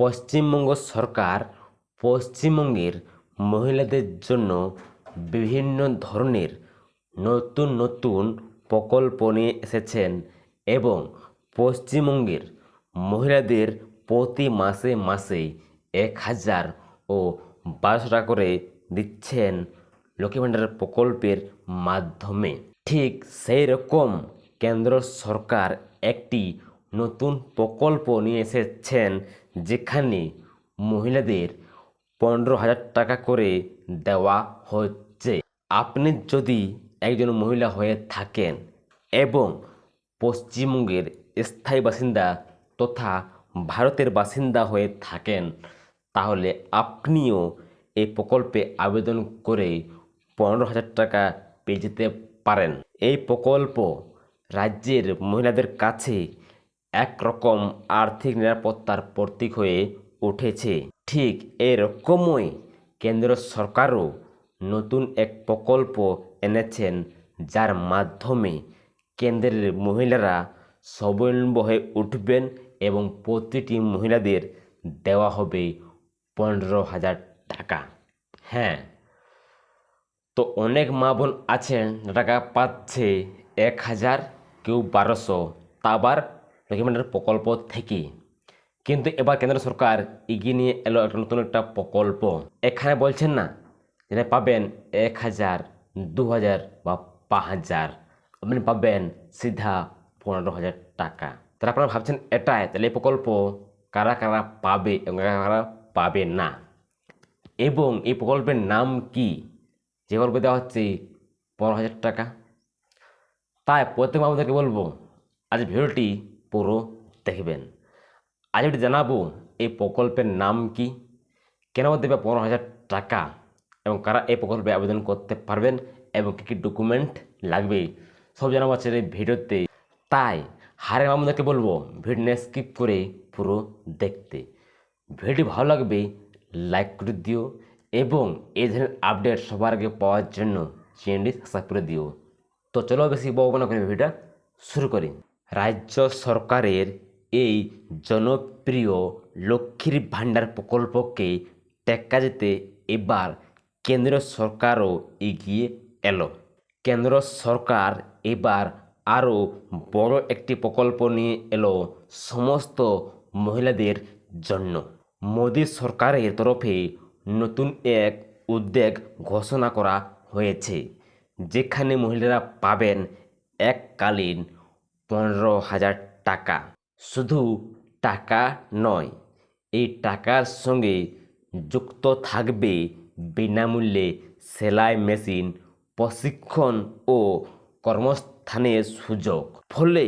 পশ্চিমবঙ্গ সরকার পশ্চিমবঙ্গের মহিলাদের জন্য বিভিন্ন ধরনের নতুন নতুন প্রকল্প নিয়ে এসেছেন এবং পশ্চিমবঙ্গের মহিলাদের প্রতি মাসে মাসে এক হাজার ও বারোশো টাকা করে দিচ্ছেন লক্ষ্মী ভাণ্ডার প্রকল্পের মাধ্যমে। ঠিক সেই রকম কেন্দ্র সরকার একটি নতুন প্রকল্প নিয়ে এসেছেন যেখানে মহিলাদের পনেরো হাজার টাকা করে দেওয়া হচ্ছে। আপনি যদি একজন মহিলা হয়ে থাকেন এবং পশ্চিমবঙ্গের স্থায়ী বাসিন্দা তথা ভারতের বাসিন্দা হয়ে থাকেন, তাহলে আপনিও এই প্রকল্পে আবেদন করে পনেরো হাজার টাকা পেয়ে যেতে পারেন। এই প্রকল্প রাজ্যের মহিলাদের কাছে একরকম আর্থিক নিরাপত্তার প্রতীক হয়ে উঠেছে। ঠিক এরকমই কেন্দ্র সরকারও নতুন এক প্রকল্প এনেছেন, যার মাধ্যমে কেন্দ্রের মহিলারা স্বাবলম্বী হয়ে উঠবেন এবং প্রতিটি মহিলাদের দেওয়া হবে পনেরো হাজার টাকা। হ্যাঁ তো অনেক মা বোন আছেন, টাকা পাচ্ছে এক হাজার, কেউ বারোশো। তা আবার লক্ষ্মী প্রকল্প থেকে। কিন্তু এবার কেন্দ্র সরকার এগিয়ে নিয়ে এলো একটা নতুন একটা প্রকল্প। এখানে বলছেন না যেটা পাবেন এক হাজার, দু হাজার বা পাঁচ হাজার। আপনি পাবেন সিধা পনেরো হাজার টাকা। তাহলে আপনারা ভাবছেন, এটাই? তাহলে এই প্রকল্প কারা কারা পাবে এবং কারা কারা পাবে না? এবং এই প্রকল্পের নাম কি? যে প্রকল্প দেওয়া হচ্ছে পনেরো হাজার টাকা। তাই প্রত্যেক আমাদেরকে বলব, আজ ভিডিওটি পুরো দেখবেন। আজ এটি জানাব, এই প্রকল্পের নাম কি? কেন দেবে পনেরো হাজার টাকা? এবং কারা এই প্রকল্পে আবেদন করতে পারবেন? এবং কী কী ডকুমেন্ট লাগবে? সব জানাব আছে এই ভিডিওতে। তাই, হারে আমাদেরকে বলব ভিডিও স্কিপ করে পুরো দেখতে। ভিডিও ভালো লাগবে লাইক করে দিও, এবং এই ধরনের আপডেট সবার আগে পাওয়ার জন্য চ্যানেলটি সাবস্ক্রাইব করে দিও। তো চলো বেশি বলব না করে ভিডিওটা শুরু করি। রাজ্য সরকারের এই জনপ্রিয় লক্ষ্মীর ভাণ্ডার প্রকল্পকে টেক্কা যেতে এবার কেন্দ্র সরকারও এগিয়ে এলো। কেন্দ্র সরকার এবার আরও বড় একটি প্রকল্প নিয়ে এলো সমস্ত মহিলাদের জন্য। মোদী সরকারের তরফে নতুন এক উদ্যোগ ঘোষণা করা হয়েছে, যেখানে মহিলারা পাবেন এককালীন পনেরো হাজার টাকা। শুধু টাকা নয়, এই টাকার সঙ্গে যুক্ত থাকবে বিনামূল্যে সেলাই মেশিন, প্রশিক্ষণ ও কর্মস্থানের সুযোগ। ফলে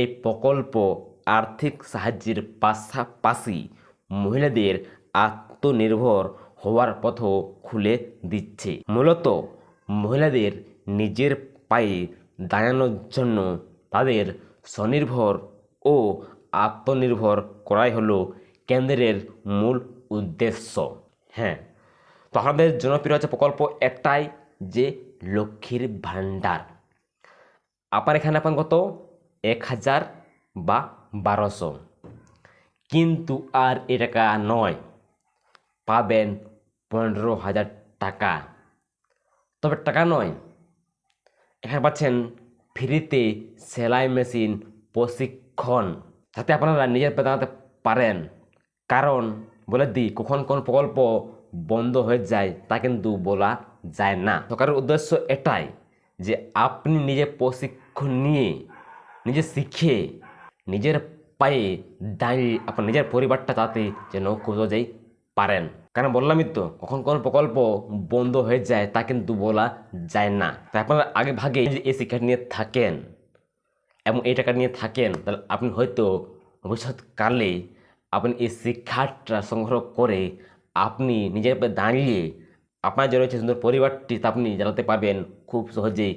এই প্রকল্প আর্থিক সাহায্যের পাশাপাশি মহিলাদের আত্মনির্ভর হওয়ার পথও খুলে দিচ্ছে। মূলত মহিলাদের নিজের পায়ে দাঁড়ানোর জন্য তাদের স্বনির্ভর ও আত্মনির্ভর করাই হলো কেন্দ্রের মূল উদ্দেশ্য। হ্যাঁ তো আমাদের জনপ্রিয় হচ্ছে প্রকল্প একটাই যে লক্ষ্মীর ভাণ্ডার। আপনার এখানে পান কত? এক হাজার বা বারোশো। কিন্তু আর এ টাকা নয়, পাবেন পনেরো হাজার টাকা। তবে টাকা নয়। এখানে পাচ্ছেন ফ্রিতে সেলাই মেশিন, প্রশিক্ষণ, যাতে আপনারা নিজের পা দাঁড়াতে পারেন। কারণ, বলে দিই, কখন কোন প্রকল্প বন্ধ হয়ে যায় তা কিন্তু বলা যায় না। সরকারের উদ্দেশ্য এটাই যে আপনি নিজে প্রশিক্ষণ নিয়ে, নিজে শিখে, নিজের পায়ে দাঁড়িয়ে, আপনার নিজের পরিবারটা তাতে যেন খুব সহজেই পারেন কারণ বললামই তো, কখন কোন প্রকল্প বন্ধ হয়ে যায় তা কিন্তু বলা যায় না। তাই আপনারা আগে ভাগে এই শিক্ষা নিয়ে থাকেন এবং এই টাকা নিয়ে থাকেন, তাহলে আপনি হয়তো ভবিষ্যৎকালে আপনি এই শিক্ষাটা সংগ্রহ করে আপনি নিজের দাঁড়িয়ে আপনার যে রয়েছে সুন্দর পরিবারটি তা আপনি জানাতে পারবেন, খুব সহজেই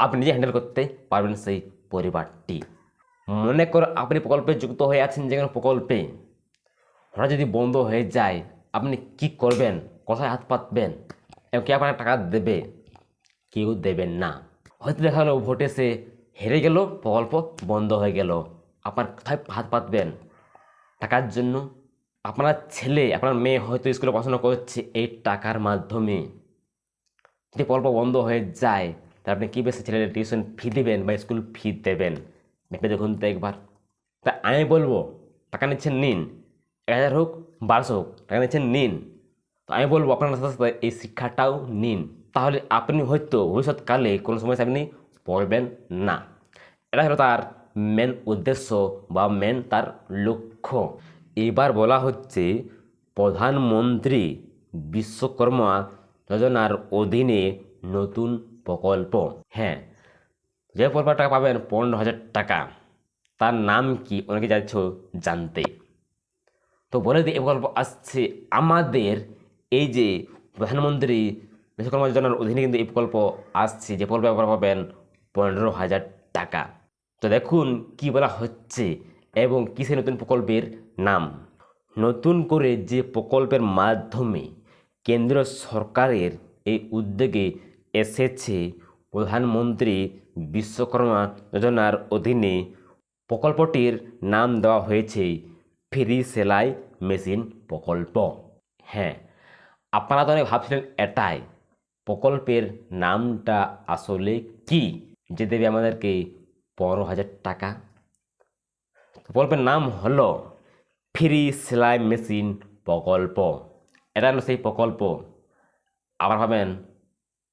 আপনি নিজে হ্যান্ডেল করতে পারবেন সেই পরিবারটি। মনে করো আপনি প্রকল্পে যুক্ত হয়ে আছেন যে কোনো প্রকল্পে, হঠাৎ যদি বন্ধ হয়ে যায় আপনি কি করবেন? কোথায় হাত পাতবেন? এবং কে আপনার টাকা দেবে? কেউ দেবেন না। হয়তো দেখা গেলো ভোটে সে হেরে গেল, প্রকল্প বন্ধ হয়ে গেল। আপনার কোথায় হাত পাতবেন। টাকার জন্য আপনার ছেলে, আপনার মেয়ে হয়তো স্কুলে পড়াশোনা করছে এই টাকার মাধ্যমে। যদি প্রকল্প বন্ধ হয়ে যায়, তাহলে আপনি কী বেশি ছেলের টিউশন ফি দেবেন বা স্কুল ফি দেবেন? ভেবে দেখুন তো একবার। তা আমি বলব, টাকা নিচ্ছেন, নিন। হাজার হোক, বারোশো হোক টাকা নিচ্ছেন নিন। তো আমি বলব আপনার সাথে সাথে এই শিক্ষাটাও নিন। তাহলে আপনি হয়তো ভবিষ্যৎকালে কোনো সময় আপনি পড়বেন না। এটা হলো তার মেন উদ্দেশ্য বা মেন তার লক্ষ্য। এবার বলা হচ্ছে, প্রধানমন্ত্রী বিশ্বকর্মা যোজনার অধীনে নতুন প্রকল্প। হ্যাঁ যে প্রকল্পটা পাবেন পনেরো হাজার টাকা। তার নাম কি, অনেকে যাচ্ছ জানতে। তো বলে দিই এই প্রকল্প আসছে আমাদের। এই যে প্রধানমন্ত্রী বিশ্বকর্মা যোজনার অধীনে কিন্তু এই প্রকল্প আসছে, যে প্রকল্পে আপনারা পাবেন পনেরো হাজার টাকা। তো দেখুন কি বলা হচ্ছে এবং কিসে নতুন প্রকল্পের নাম? নতুন করে যে প্রকল্পের মাধ্যমে কেন্দ্র সরকারের এই উদ্যোগে এসেছে প্রধানমন্ত্রী বিশ্বকর্মা যোজনার অধীনে প্রকল্পটির নাম দেওয়া হয়েছে ফ্রি সেলাই মেশিন প্রকল্প। হ্যাঁ আপনারা তো অনেক ভাবছিলেন এটাই। প্রকল্পের নামটা আসলে কি? যে দেবে আমাদেরকে পনেরো হাজার টাকা। প্রকল্পের নাম হলো ফ্রি সেলাই মেশিন প্রকল্প। এটা হলো সেই প্রকল্প। আবার পাবেন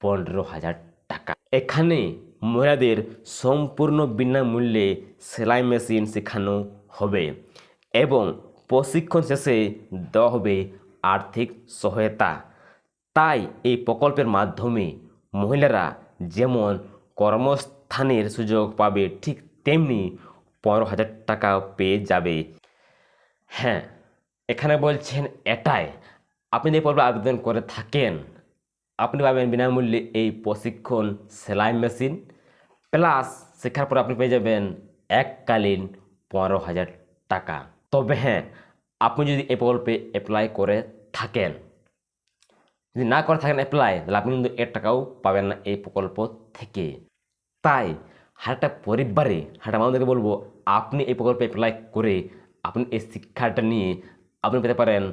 পনেরো হাজার টাকা। এখানে মহিলাদের সম্পূর্ণ বিনামূল্যে সেলাই মেশিন শেখানো হবে। এবং প্রশিক্ষণ শেষে দেওয়া হবে আর্থিক সহায়তা। তাই এই প্রকল্পের মাধ্যমে মহিলারা যেমন কর্মস্থানের সুযোগ পাবে, ঠিক তেমনি পনেরো হাজার টাকা পেয়ে যাবে। হ্যাঁ এখানে বলছেন এটাই। আপনি যে পর্বে আবেদন করে থাকেন, আপনি পাবেন বিনামূল্যে এই প্রশিক্ষণ সেলাই মেশিন। প্লাস শেখার পর আপনি পেয়ে যাবেন এককালীন পনেরো হাজার টাকা। তবে হ্যাঁ আপনি যদি এই প্রকল্পে অ্যাপ্লাই করে থাকেন, যদি না করে থাকেন অ্যাপ্লাই তাহলে আপনি কিন্তু এর টাকাও পাবেন না এই প্রকল্প থেকে। তাই হারটা পরিবারে হারটা আমাদেরকে বলব, আপনি এই প্রকল্পে অ্যাপ্লাই করে আপনি এই শিক্ষাটা নিয়ে আপনি পেতে পারেন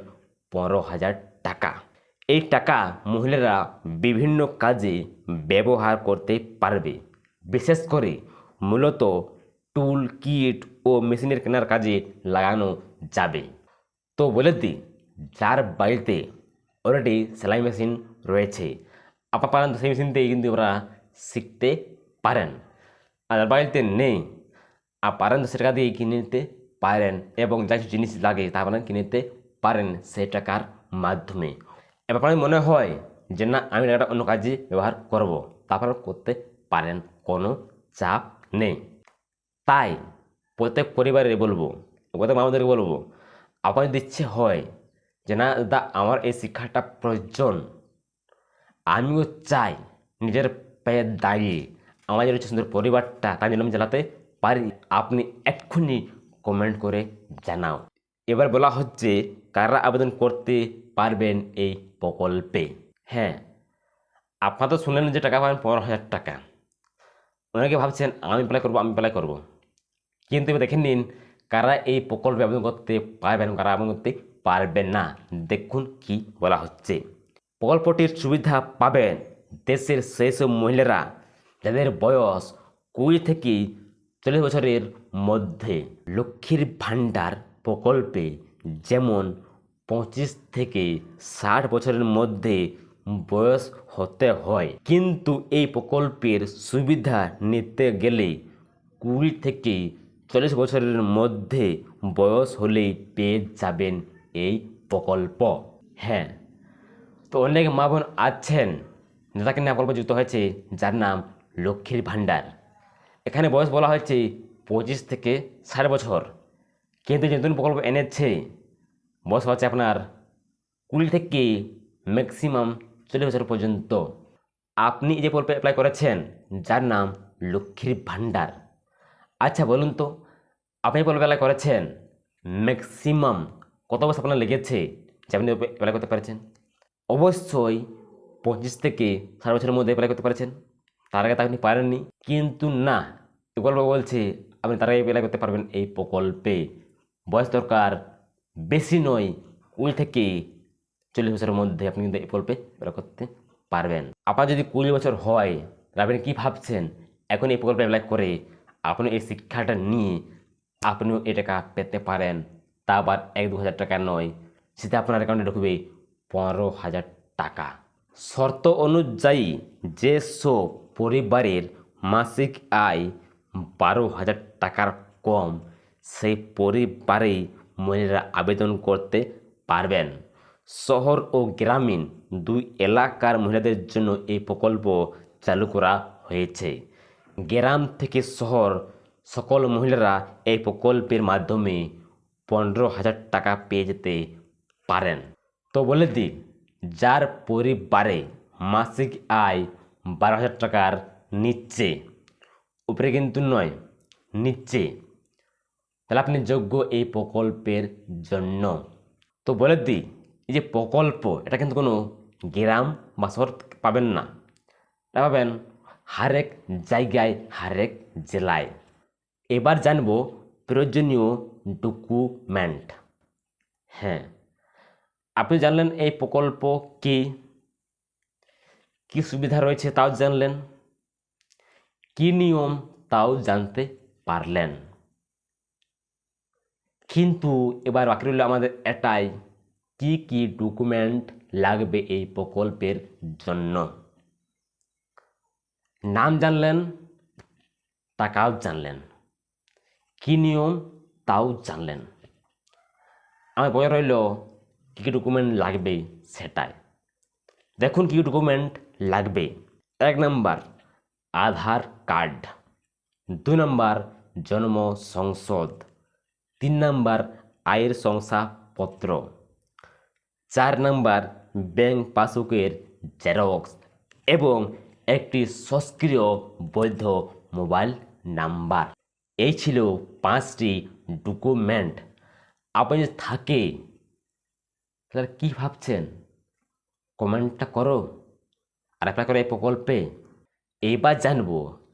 পনেরো হাজার টাকা। এই টাকা মহিলারা বিভিন্ন কাজে ব্যবহার করতে পারবে। বিশেষ করে মূলত টুল কিট ও মেশিনের কেনার কাজে লাগানো যাবে। তো বলে দিই, যার বাড়িতে অলরেডি সেলাই মেশিন রয়েছে আপনার পারেন তো সেই মেশিন দিয়ে কিন্তু ওরা শিখতে পারেন। আর যার বাড়িতে নেই আর পারেন তো সে টাকা দিয়ে কিনে নিতে পারেন এবং যা কিছু জিনিস লাগে তা আপনারা কিনে নিতে পারেন সেই টাকার মাধ্যমে। এবার আপনার মনে হয় যে না, আমি টাকাটা অন্য কাজে ব্যবহার করব তারপর করতে পারেন, কোনো চাপ নেই। তাই প্রত্যেক পরিবারে বলব, প্রত্যেক মামাদেরকে বলব, আপনার যদি ইচ্ছে হয় যে না, দাদা, আমার এই শিক্ষাটা প্রয়োজন, আমিও চাই নিজের পায়ে দাঁড়িয়ে আমার যে সুন্দর পরিবারটা আমি চালাতে পারি। আপনি এক্ষুনি কমেন্ট করে জানাও। এবার বলা হচ্ছে, কারা আবেদন করতে পারবেন এই প্রকল্পে? হ্যাঁ আপনারা তো শুনলেন যে টাকা পাবেন পনেরো হাজার টাকা। অনেকে ভাবছেন, আমি অ্যাপ্লাই করব, আমি অ্যাপ্লাই করব। কিন্তু দেখে নিন, কারা এই প্রকল্পে আবেদন করতে পারবেন কারা আবেদন করতে পারবেন না। দেখুন কি বলা হচ্ছে। প্রকল্পটির সুবিধা পাবেন দেশের সেই সব মহিলারা যাদের বয়স কুড়ি থেকে চল্লিশ বছরের মধ্যে। লক্ষ্মীর ভাণ্ডার প্রকল্পে যেমন পঁচিশ থেকে ষাট বছরের মধ্যে বয়স হতে হয়, কিন্তু এই প্রকল্পের সুবিধা নিতে গেলে কুড়ি থেকে চল্লিশ বছরের মধ্যে বয়স হলেই পেয়ে যাবেন এই প্রকল্প। হ্যাঁ তো অনেক মা বোন আছেন যাকে নিয়ে প্রকল্প যুক্ত হয়েছে, যার নাম লক্ষ্মীর ভাণ্ডার। এখানে বয়স বলা হয়েছে পঁচিশ থেকে ষাট বছর। কিন্তু যে নতুন প্রকল্প এনেছে, বয়স হচ্ছে আপনার কুড়ি থেকে ম্যাক্সিমাম চল্লিশ বছর পর্যন্ত। আপনি যে প্রকল্পে অ্যাপ্লাই করেছেন, যার নাম লক্ষ্মীর ভাণ্ডার। আচ্ছা বলুন তো, আপনি অ্যাপ্লাই করেছেন? ম্যাক্সিমাম কত বছর আপনার লেগেছে যে আপনি অ্যাপ্লাই করতে পেরেছেন? অবশ্যই পঁচিশ থেকে ষাট বছরের মধ্যে অ্যাপ্লাই করতে পারছেন। তার আগে তা আপনি পারেননি। কিন্তু না প্রকল্প বলছে, আপনি তার আগে অ্যাপ্লাই করতে পারবেন এই প্রকল্পে। বয়স দরকার বেশি নয় কুড়ি থেকে চল্লিশ বছরের মধ্যে আপনি কিন্তু এই প্রকল্পে বের করতে পারবেন। আপনার যদি কুড়ি বছর হয় আপনি কী ভাবছেন? এখন এই প্রকল্পে অ্যাপ্লাই করে আপনি এই শিক্ষাটা নিয়ে আপনিও এই টাকা পেতে পারেন। তা আবার এক দু হাজার টাকা নয়, সেটা আপনার অ্যাকাউন্টে ঢুকবে পনেরো হাজার টাকা। শর্ত অনুযায়ী যেসব পরিবারের মাসিক আয় বারো হাজার টাকার কম, সেই পরিবারেই মহিলারা আবেদন করতে পারবেন। শহর ও গ্রামীণ দুই এলাকার মহিলাদের জন্য এই প্রকল্প চালু করা হয়েছে। গ্রাম থেকে শহর সকল মহিলারা এই প্রকল্পের মাধ্যমে পনেরো হাজার টাকা পেয়ে যেতে পারেন। তো বলে দিই যার পরিবারে মাসিক আয় বারো হাজার টাকার নিচে, উপরে কিন্তু নয়, নিচে, তাহলে আপনি যোগ্য এই প্রকল্পের জন্য। তো বলে দিই এই যে প্রকল্প, এটা কিন্তু কোনো গ্রাম বা শহর পাবেন না এটা পাবেন। হারেক জায়গায় হারেক জেলায়। এবার জানব প্রয়োজনীয় ডকুমেন্ট হ্যাঁ আপনি জানলেন এই প্রকল্প কি? কি সুবিধা রয়েছে তাও জানলেন? কি নিয়ম তাও জানতে পারলেন? কিন্তু এবার বাকি রইল আমাদের এটাই, কি কি ডকুমেন্ট লাগবে এই প্রকল্পের জন্য? নাম জানলেন, টাকাও জানলেন। কী নিয়ম, তাও জানলেন। আমার বয়ে রইল, কী কী ডকুমেন্ট লাগবে সেটাই। দেখুন কী ডকুমেন্ট লাগবে। এক নাম্বার, আধার কার্ড। দু নাম্বার, জন্ম সংসদ। তিন নাম্বার, আয়ের শংসাপত্র। চার নাম্বার, ব্যাংক পাসবুকের জেরক্স। এবং একটি সক্রিয় বৈধ মোবাইল নাম্বার। এই ছিল পাঁচটি ডকুমেন্ট। আপনি যদি থাকে, তাহলে কী ভাবছেন? কমেন্টটা করো আর অ্যাপ্লাই করো এই প্রকল্পে। এবার জানব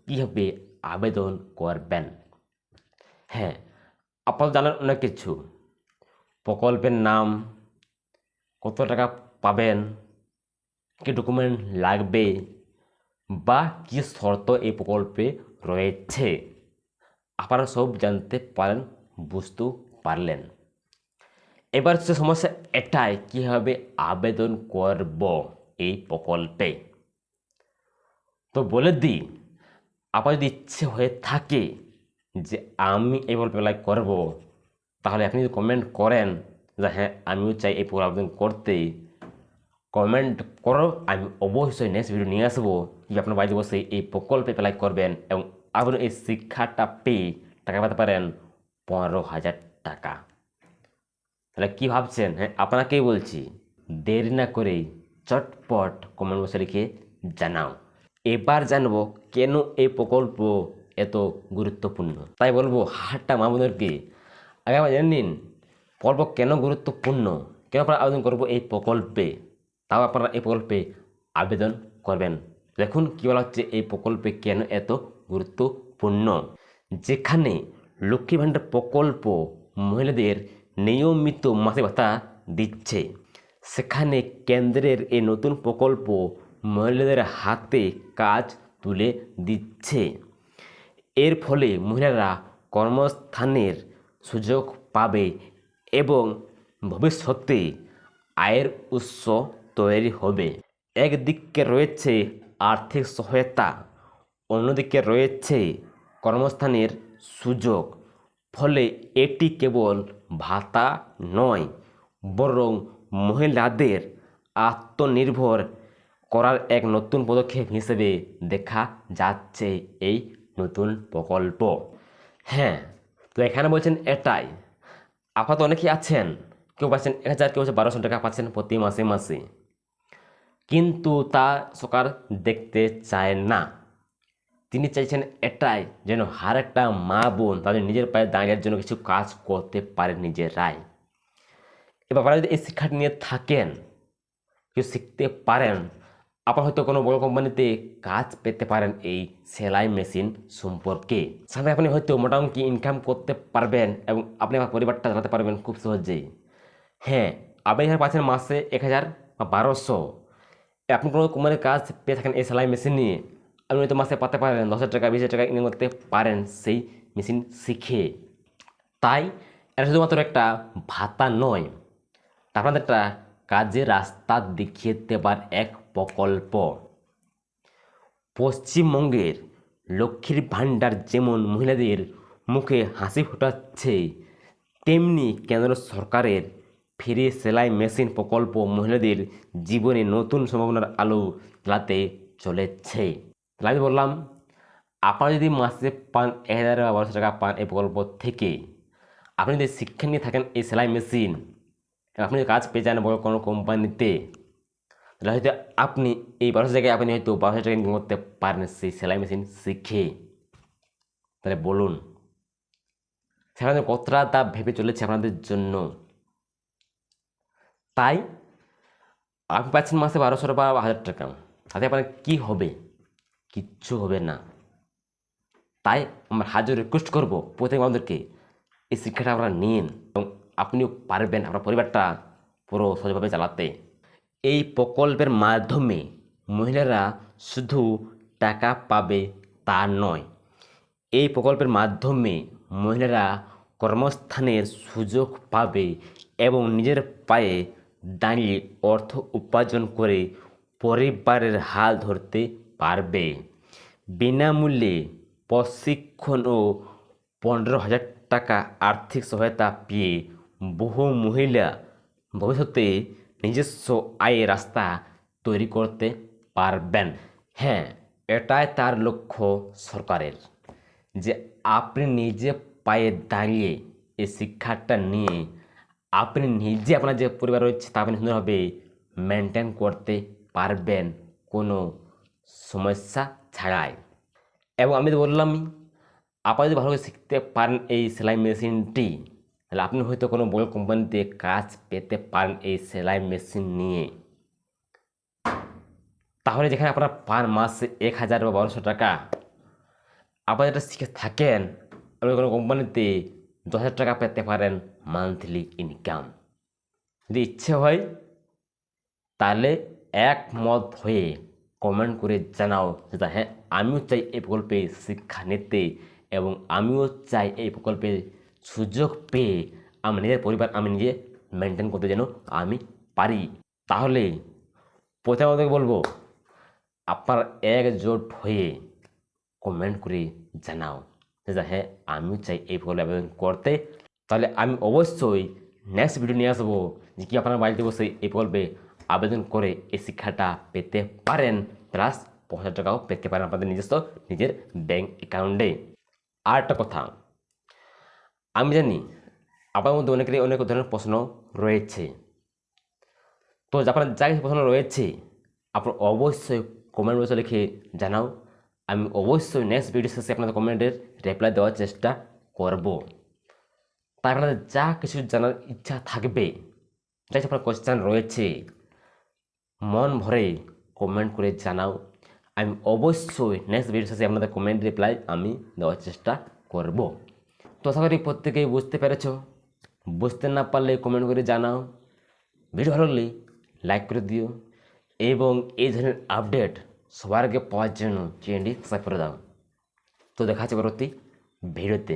কীভাবে আবেদন করবেন। হ্যাঁ আপনারা জানেন অনেক কিছু। প্রকল্পের নাম, কত টাকা পাবেন, কী ডকুমেন্ট লাগবে বা কী শর্ত এই প্রকল্পে রয়েছে। আপনারা সব জানতে পারেন, বুঝতে পারলেন। এবার হচ্ছে সমস্যা, এটাই কীভাবে আবেদন করব এই প্রকল্পে? তো বলে দিই আপনার যদি ইচ্ছে হয়ে থাকে যে আমি এই প্রকল্পে অ্যাপ্লাই করব, তাহলে আপনি যদি কমেন্ট করেন যে হ্যাঁ আমিও চাই এই প্রকল্পে আবেদন করতে কমেন্ট করো, আমি অবশ্যই নেক্সট ভিডিও নিয়ে আসব। যে আপনার বাড়িতে বসে এই প্রকল্পে অ্যাপ্লাই করবেন এবং আপনি এই শিক্ষাটা পেয়ে টাকা পেতে পারেন পনেরো হাজার টাকা। তাহলে কী ভাবছেন? হ্যাঁ আপনাকেই বলছি, দেরি না করেই চটপট কমেন্ট বক্সে লিখে জানাও। এবার জানব কেন এই প্রকল্প এত গুরুত্বপূর্ণ? তাই বলব, হাটটা মামুদেরকে। আগে আমার জেনে নিন প্রকল্প কেন গুরুত্বপূর্ণ? কেন আবেদন করব এই প্রকল্পে? তাও আপনারা এই প্রকল্পে আবেদন করবেন। দেখুন কী বলা হচ্ছে, এই প্রকল্পে কেন এত গুরুত্বপূর্ণ? যেখানে লক্ষ্মী ভাণ্ডার প্রকল্প মহিলাদের নিয়মিত মাসে ভাতা দিচ্ছে, সেখানে কেন্দ্রের এই নতুন প্রকল্প মহিলাদের হাতে কাজ তুলে দিচ্ছে। এর ফলে মহিলারা কর্মস্থানের সুযোগ পাবে এবং ভবিষ্যতে আয়ের উৎস তৈরি হবে। একদিকে রয়েছে আর্থিক সহায়তা, অন্যদিকে রয়েছে কর্মস্থানের সুযোগ, ফলে এটি কেবল ভাতা নয়, বরং মহিলাদের আত্মনির্ভর করার এক নতুন পদক্ষেপ হিসেবে দেখা যাচ্ছে এই নতুন প্রকল্প। হ্যাঁ তো এখানে বলছেন এটাই। আপাতত অনেকেই আছেন, কেউ পাচ্ছেন এক হাজার, কেউ হচ্ছে বারোশো টাকা পাচ্ছেন প্রতি মাসে মাসে। কিন্তু তা সরকার দেখতে চায় না। তিনি চাইছেন এটাই যেন হার একটা মা বোন তাদের নিজের পায়ে দাঁড়িয়ে জন্য কিছু কাজ করতে পারে নিজেরাই এবার আপনারা যদি এই শিক্ষাটি নিয়ে থাকেন, কেউ শিখতে পারেন, আপনার হয়তো কোনো বড় কোম্পানিতে কাজ পেতে পারেন এই সেলাই মেশিন সম্পর্কে। সাথে আপনি হয়তো মোটামুটি ইনকাম করতে পারবেন এবং আপনি আমার পরিবারটা চালাতে পারবেন খুব সহজেই। হ্যাঁ আপনি এখানে পাচ্ছেন মাসে এক হাজার বা বারোশো আপনি কোনো কোম্পানির কাজ পেয়ে থাকেন, এই সেলাই মেশিন নিয়ে, আপনি হয়তো মাসে পাতে পারেন দশ হাজার টাকা বিশ হাজার টাকা ইনকাম করতে পারেন সেই মেশিন শিখে। তাই এটা শুধুমাত্র একটা ভাতা নয় আপনাদের একটা কাজের রাস্তা দেখিয়ে দেবার এক প্রকল্প। পশ্চিমবঙ্গের লক্ষ্মীর ভাণ্ডার যেমন মহিলাদের মুখে হাসি ফোটাচ্ছে, তেমনি কেন্দ্র সরকারের ফ্রি সেলাই মেশিন প্রকল্প মহিলাদের জীবনে নতুন সম্ভাবনার আলো জ্বালাতে চলেছে। তাহলে আমি বললাম, আপনারা যদি মাসে পান এক হাজার বা বারোশো টাকা পান এই প্রকল্প থেকে, আপনি যদি শিক্ষা নিয়ে থাকেন এই সেলাই মেশিন, আপনি যদি কাজ পেয়ে যান বড় কোনো কোম্পানিতে, তাহলে হয়তো আপনি এই বারোশো জায়গায় আপনি হয়তো বারোশো টাকা ইনকাম করতে পারেন সেই সেলাই মেশিন শিখে। তাহলে বলুন, সেখানে কতটা তা ভেবে চলেছে আপনাদের জন্য? তাই আপনি পাচ্ছেন মাসে বারোশো বা হাজার টাকা। তাতে আপনার কী হবে? কিচ্ছু হবে না। তাই আমরা হাজার রিকোয়েস্ট করব প্রত্যেক আমাদেরকে এই শিক্ষাটা আপনারা নিন এবং আপনিও পারবেন আপনার পরিবারটা পুরো সহজভাবে চালাতে। এই প্রকল্পের মাধ্যমে মহিলারা শুধু টাকা পাবে তা নয়, এই প্রকল্পের মাধ্যমে মহিলারা কর্মস্থানের সুযোগ পাবে এবং নিজের পায়ে দাঁড়িয়ে অর্থ উপার্জন করে পরিবারের হাল ধরতে পারবে। বিনামূল্যে প্রশিক্ষণ ও পনেরো হাজার টাকা আর্থিক সহায়তা পেয়ে বহু মহিলা ভবিষ্যতে নিজস্ব আয়ের রাস্তা তৈরি করতে পারবেন। হ্যাঁ এটাই তার লক্ষ্য সরকারের। যে আপনি নিজে পায়ে দাঁড়িয়ে এই শিক্ষাটা নিয়ে আপনি নিজে আপনার যে পরিবার রয়েছে, তা আপনি সুন্দরভাবে মেনটেন করতে পারবেন, কোনো সমস্যা ছাড়াই। এবং আমি তো বললামই আপনি যদি ভালোভাবে শিখতে পারেন এই সেলাই মেশিনটি, তাহলে আপনি হয়তো কোনো বড় কোম্পানিতে কাজ পেতে পারেন এই সেলাই মেশিন নিয়ে। তাহলে যেখানে আপনারা পার মাসে এক হাজার বা বারোশো টাকা আপনারা যেটা শিখে থাকেন, আপনি কোনো কোম্পানিতে দশ হাজার টাকা পেতে পারেন মান্থলি ইনকাম যদি ইচ্ছে হয়, তাহলে একমত হয়ে কমেন্ট করে জানাও যে হ্যাঁ আমিও চাই এই প্রকল্পে শিক্ষা নিতে এবং আমিও চাই এই প্রকল্পে সুযোগ পেয়ে আমার নিজের পরিবার আমি নিজে মেনটেন করতে যেন আমি পারি। তাহলে প্রথমে আমাদেরকে বলব, আপনার একজোট হয়ে কমেন্ট করে জানাও যে হ্যাঁ আমিও চাই এই প্রকল্পে আবেদন করতে তাহলে আমি অবশ্যই নেক্সট ভিডিও নিয়ে আসব, যে কি আপনার বাড়িতে বসে এই প্রকল্পে আবেদন করে এই শিক্ষাটা পেতে পারেন। প্লাস পঞ্চাশ টাকাও পেতে পারেন আপনাদের নিজস্ব নিজের ব্যাঙ্ক অ্যাকাউন্টে আর একটা কথা, আমি জানি আপনার মধ্যে অনেকেরই অনেক ধরনের প্রশ্ন রয়েছে। তো আপনার যা কিছু প্রশ্ন রয়েছে আপনার অবশ্যই কমেন্ট বক্সে লিখে জানাও। আমি অবশ্যই নেক্সট ভিডিও শেষে আপনাদের কমেন্টের রিপ্লাই দেওয়ার চেষ্টা করব। তাই আপনাদের যা কিছু জানার ইচ্ছা থাকবে যা কিছু আপনার কোয়েশ্চেন রয়েছে। মন ভরে কমেন্ট করে জানাও। আমি অবশ্যই নেক্সট ভিডিও শেষে আপনাদের কমেন্ট রিপ্লাই আমি দেওয়ার চেষ্টা করব। তো আশা করি প্রত্যেকেই বুঝতে পেরেছ। বুঝতে না পারলে কমেন্ট করে জানাও। ভিডিও ভালো লাগলে লাইক করে দিও। এবং এই ধরনের আপডেট সবার আগে পাওয়ার জন্য চ্যানেলটি সাবস্ক্রাইব করে দাও। তো দেখা হচ্ছে পরবর্তী ভিডিওতে